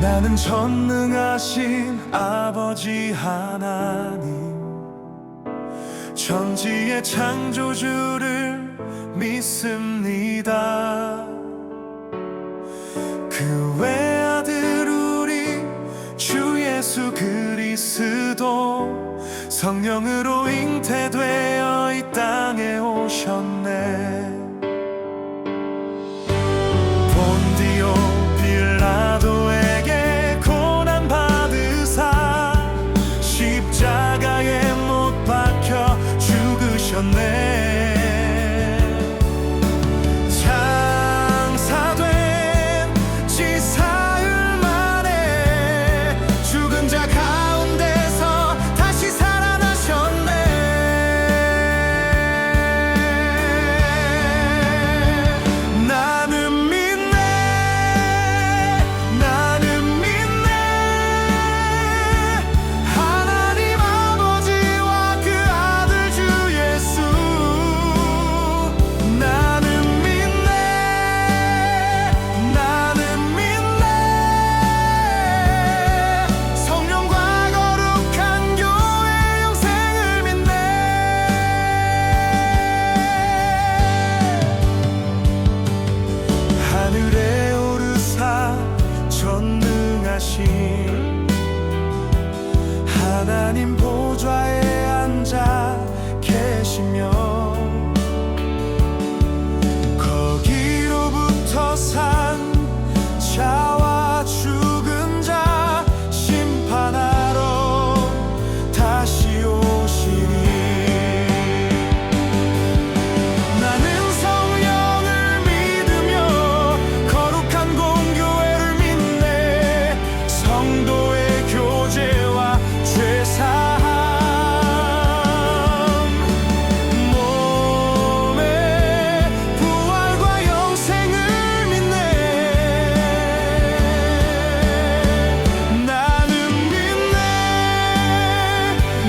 나는 전능하신 아버지 하나님. 천지의 창조주를 믿습니다. 그 외아들 우리 주 예수 그리스도 성령으로 잉태되어 이 땅에 오셨네.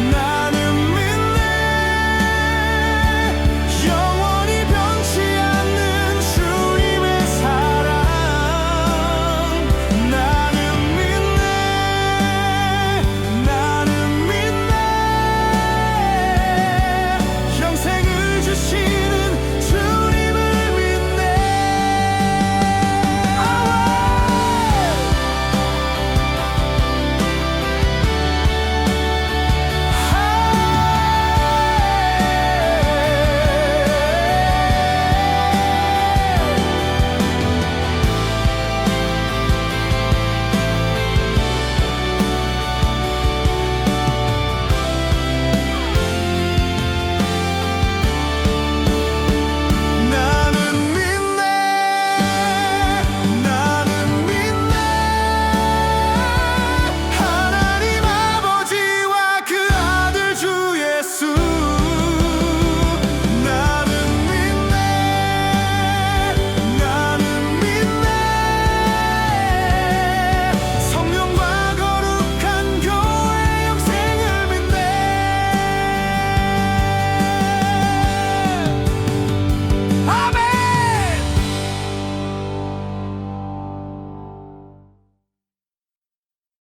tonight.